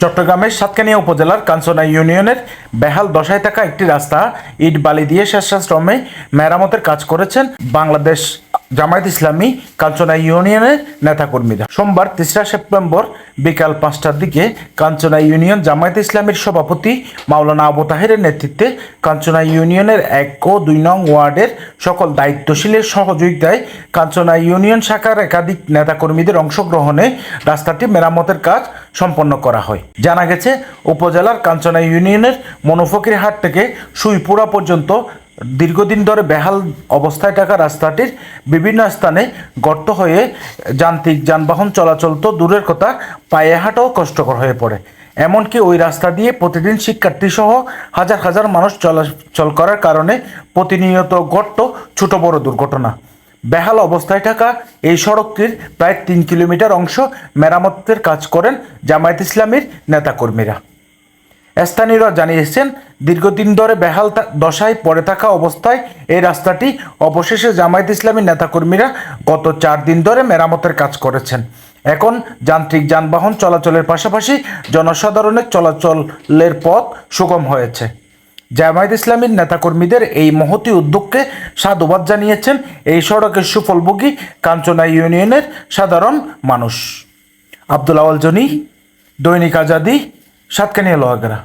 চট্টগ্রামের সাতকানিয়া উপজেলার কাঞ্চনা ইউনিয়নের বেহাল দশায় থাকা একটি রাস্তা ইট বালি দিয়ে স্বেচ্ছাশ্রমে মেরামতের কাজ করেছেন বাংলাদেশ জামায়াত ইসলামী কাঞ্চনা ইউনিয়নের নেতাকর্মীরা। সোমবার তেসরা সেপ্টেম্বর বিকাল পাঁচটার দিকে কাঞ্চনা ইউনিয়ন জামায়াত ইসলামীর সভাপতি মাওলানা আবু তাহেরের নেতৃত্বে কাঞ্চনা ইউনিয়নের এক ও দুই নং ওয়ার্ডের সকল দায়িত্বশীলের সহযোগিতায় কাঞ্চনা ইউনিয়ন শাখার একাধিক নেতাকর্মীদের অংশগ্রহণে রাস্তাটি মেরামতের কাজ সম্পন্ন করা হয়। জানা গেছে, উপজেলার কাঞ্চনা ইউনিয়নের মনোফকির হাট থেকে সুইপুরা পর্যন্ত দীর্ঘদিন ধরে বেহাল অবস্থায় থাকা রাস্তাটির বিভিন্ন স্থানে গর্ত হয়ে যান্ত্রিক যানবাহন চলাচল তো দূরের কথা, পায়ে হাঁটাও কষ্টকর হয়ে পড়ে। এমনকি ওই রাস্তা দিয়ে প্রতিদিন শিক্ষার্থী সহ হাজার হাজার মানুষ চলাচল করার কারণে প্রতিনিয়ত গর্ত, ছোট বড় দুর্ঘটনা। বেহাল অবস্থায় থাকা এই সড়কটির প্রায় তিন কিলোমিটার অংশ মেরামতের কাজ করেন জামায়াত ইসলামীর নেতাকর্মীরা। স্থানীয়রা জানিয়েছেন, দীর্ঘদিন ধরে বেহাল দশায় পড়ে থাকা অবস্থায় এই রাস্তাটি অবশেষে জামায়াত ইসলামী নেতাকর্মীরা গত চার দিন ধরে মেরামতের কাজ করেছেন। এখন যান্ত্রিক যানবাহন চলাচলের পাশাপাশি জনসাধারণের চলাচলের পথ সুগম হয়েছে। জামায়াত ইসলামীর নেতাকর্মীদের এই মহতি উদ্যোগকে সাধুবাদ জানিয়েছেন এই সড়কের সুফলভোগী কাঞ্চনা ইউনিয়নের সাধারণ মানুষ। আব্দুল আওয়াল জনি, দৈনিক আজাদি সাতকানিয়া লোহাগড়া